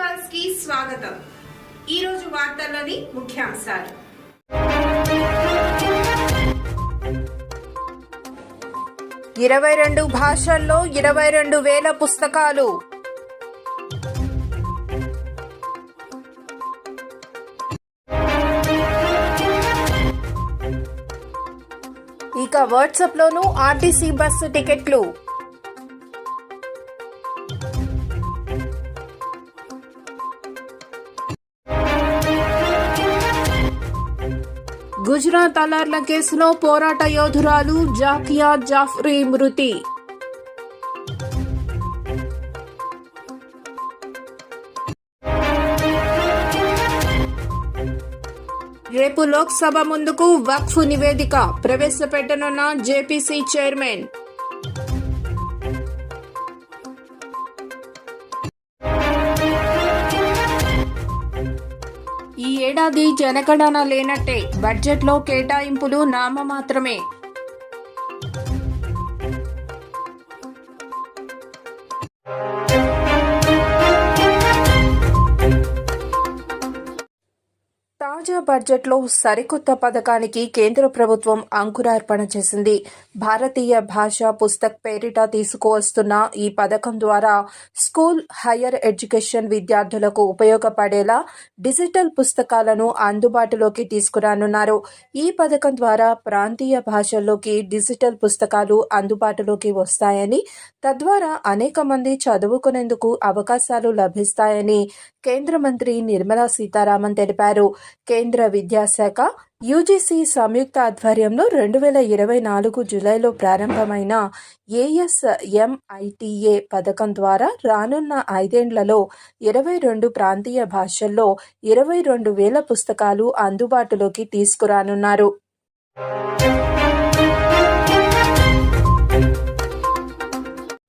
పల్స్కి స్వాగతం. ఈ రోజు వార్తల్లోని ముఖ్యాంశాలు. ఇరవై రెండు భాషల్లో ఇరవై రెండు వేల పుస్తకాలు. ఇక వాట్సాప్ లోను ఆర్టీసీ బస్సు టికెట్లు. గుజరాత్ అలర్ల కేసులో పోరాట యోధురాలు జాకియా జాఫ్రీ మృతి. రేపు లోక్సభ ముందుకు వక్ఫ్ నివేదిక ప్రవేశపెట్టనున్న జేపీసీ చైర్మన్. ఏడాది జనగణన లేనట్టే బడ్జెట్లో కేటాయింపులు నామమాత్రమే. బడ్జెట్లో సరికొత్త పథకానికి కేంద్ర ప్రభుత్వం అంకురార్పణ చేసింది. భారతీయ భాష పుస్తక్ పేరిట తీసుకువస్తున్న ఈ పథకం ద్వారా స్కూల్ హయ్యర్ ఎడ్యుకేషన్ విద్యార్థులకు ఉపయోగపడేలా డిజిటల్ పుస్తకాలను అందుబాటులోకి తీసుకురానున్నారు. ఈ పథకం ద్వారా ప్రాంతీయ భాషల్లోకి డిజిటల్ పుస్తకాలు అందుబాటులోకి వస్తాయని తద్వారా అనేక మంది చదువుకునేందుకు అవకాశాలు లభిస్తాయని కేంద్ర మంత్రి నిర్మలా సీతారామన్ తెలిపారు. కేంద్ర విద్యాశాఖ యూజీసీ సంయుక్త ఆధ్వర్యంలో రెండు వేల ఇరవై నాలుగు జూలైలో ప్రారంభమైన ఏఎస్ఎంఐటిఏ పథకం ద్వారా రానున్న ఐదేండ్లలో ఇరవై రెండు ప్రాంతీయ భాషల్లో ఇరవై రెండు వేల పుస్తకాలు అందుబాటులోకి తీసుకురానున్నారు.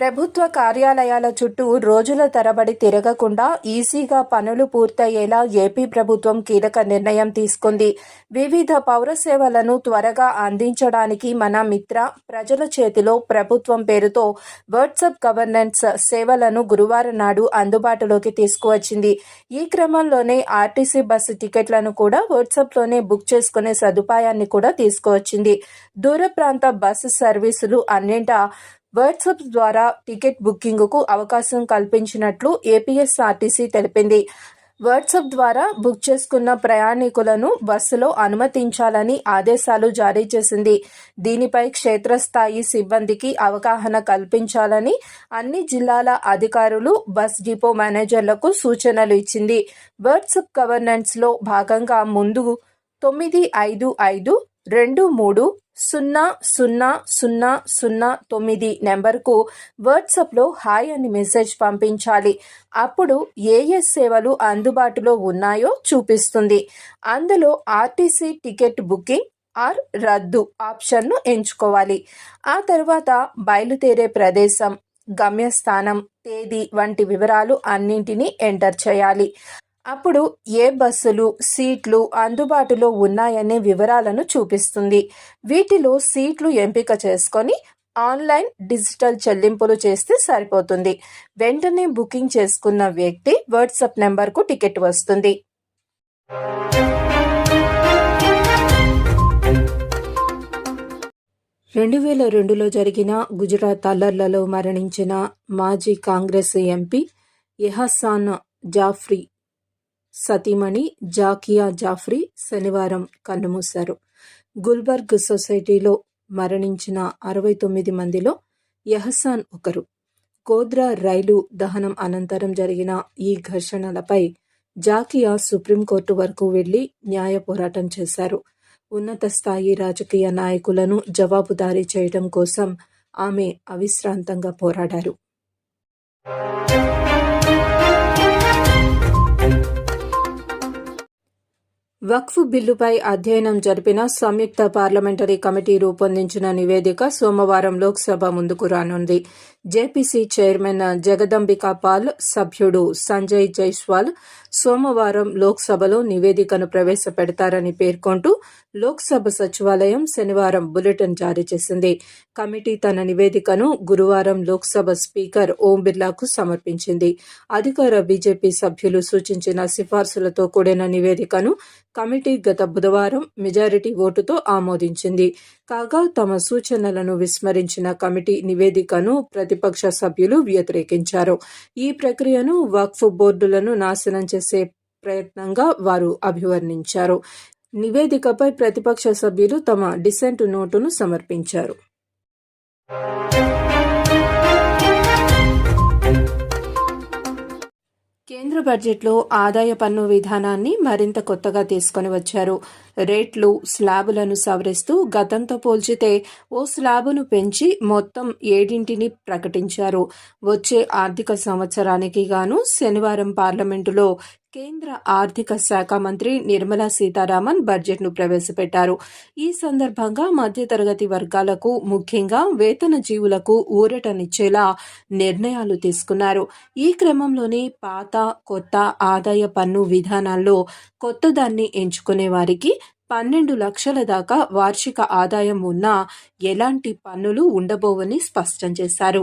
ప్రభుత్వ కార్యాలయాల చుట్టూ రోజుల తరబడి తిరగకుండా ఈజీగా పనులు పూర్తయ్యేలా ఏపీ ప్రభుత్వం కీలక నిర్ణయం తీసుకుంది. వివిధ పౌర సేవలను త్వరగా అందించడానికి మన మిత్ర ప్రజల చేతిలో ప్రభుత్వం పేరుతో వాట్సాప్ గవర్నెన్స్ సేవలను గురువారం నాడు అందుబాటులోకి తీసుకువచ్చింది. ఈ క్రమంలోనే ఆర్టీసీ బస్సు టికెట్లను కూడా వాట్సాప్లోనే బుక్ చేసుకునే సదుపాయాన్ని కూడా తీసుకువచ్చింది. దూర ప్రాంత బస్సు సర్వీసులు అన్నింటా వాట్సాప్ ద్వారా టికెట్ బుకింగ్కు అవకాశం కల్పించినట్లు ఏపీఎస్ఆర్టీసీ తెలిపింది. వాట్సాప్ ద్వారా బుక్ చేసుకున్న ప్రయాణికులను బస్సులో అనుమతించాలని ఆదేశాలు జారీ చేసింది. దీనిపై క్షేత్రస్థాయి సిబ్బందికి అవగాహన కల్పించాలని అన్ని జిల్లాల అధికారులు బస్ డిపో మేనేజర్లకు సూచనలు ఇచ్చింది. వాట్సాప్ గవర్నెన్స్లో భాగంగా ముందు తొమ్మిది ఐదు ఐదు రెండు మూడు సున్నా సున్నా సున్నా సున్నా తొమ్మిది నెంబర్కు వాట్సాప్లో హాయ్ అని మెసేజ్ పంపించాలి. అప్పుడు ఏ ఏ సేవలు అందుబాటులో ఉన్నాయో చూపిస్తుంది. అందులో ఆర్టీసీ టికెట్ బుకింగ్ ఆర్ రద్దు ఆప్షన్ను ఎంచుకోవాలి. ఆ తర్వాత బయలుదేరే ప్రదేశం గమ్యస్థానం తేదీ వంటి వివరాలు అన్నింటినీ ఎంటర్ చేయాలి. అప్పుడు ఏ బస్సులు సీట్లు అందుబాటులో ఉన్నాయనే వివరాలను చూపిస్తుంది. వీటిలో సీట్లు ఎంపిక చేసుకొని ఆన్లైన్ డిజిటల్ చెల్లింపులు చేస్తే సరిపోతుంది. వెంటనే బుకింగ్ చేసుకున్న వ్యక్తి వాట్సాప్ నెంబర్కు టికెట్ వస్తుంది. రెండు వేల రెండులో జరిగిన గుజరాత్ అల్లర్లలో మరణించిన మాజీ కాంగ్రెస్ ఎంపీ ఎహసాన్ జాఫ్రీ సతీమణి జాకియా జాఫ్రీ శనివారం కన్నుమూశారు. గుల్బర్గ్ సొసైటీలో మరణించిన అరవై తొమ్మిది మందిలో యహసాన్ ఒకరు. గోద్రా రైలు దహనం అనంతరం జరిగిన ఈ ఘర్షణలపై జాకియా సుప్రీంకోర్టు వరకు వెళ్ళి న్యాయ పోరాటం చేశారు. ఉన్నత స్థాయి రాజకీయ నాయకులను జవాబుదారీ చేయడం కోసం ఆమె అవిశ్రాంతంగా పోరాడారు. వక్ఫ్ బిల్లుపై అధ్యయనం జరిపిన సంయుక్త పార్లమెంటరీ కమిటీ రూపొందించిన నివేదిక సోమవారం లోక్సభ ముందుకు రానుంది. జేపీసీ చైర్మన్ జగదంబికా పాల్ సభ్యుడు సంజయ్ జైస్వాల్ సోమవారం లోక్సభలో నివేదికను ప్రవేశపెడతారని పేర్కొంటూ లోక్సభ సచివాలయం శనివారం బులెటిన్ జారీ చేసింది. కమిటీ తన నివేదికను గురువారం లోక్సభ స్పీకర్ ఓం బిర్లాకు సమర్పించింది. అధికార బీజేపీ సభ్యులు సూచించిన సిఫార్సులతో కూడిన నివేదికను కమిటీ గత బుధవారం మెజారిటీ ఓటుతో ఆమోదించింది. కాగా తమ సూచనలను విస్మరించిన కమిటీ నివేదికను ప్రతిపక్ష సభ్యులు వ్యతిరేకించారు. ఈ ప్రక్రియను వక్ఫ్ బోర్డులను నాశనం చేసే ప్రయత్నంగా వారు అభివర్ణించారు. నివేదికపై ప్రతిపక్ష సభ్యులు తమ డిసెంట్ నోటును సమర్పించారు. బడ్జెట్లో ఆదాయ పన్ను విధానాన్ని మరింత కొత్తగా తీసుకొని వచ్చారు. రేట్లు స్లాబులను సవరిస్తూ గతంతో పోల్చితే ఓ స్లాబును పెంచి మొత్తం ఏడింటిని ప్రకటించారు. వచ్చే ఆర్థిక సంవత్సరానికి గాను శనివారం పార్లమెంటులో కేంద్ర ఆర్థిక శాఖ మంత్రి నిర్మలా సీతారామన్ బడ్జెట్ను ప్రవేశపెట్టారు. ఈ సందర్భంగా మధ్యతరగతి వర్గాలకు ముఖ్యంగా వేతన జీవులకు ఊరటనిచ్చేలా నిర్ణయాలు తీసుకున్నారు. ఈ క్రమంలోనే పాత కొత్త ఆదాయ పన్ను విధానాల్లో కొత్తదాన్ని ఎంచుకునే వారికి పన్నెండు లక్షల దాకా వార్షిక ఆదాయం ఉన్నా ఎలాంటి పన్నులు ఉండబోవని స్పష్టం చేశారు.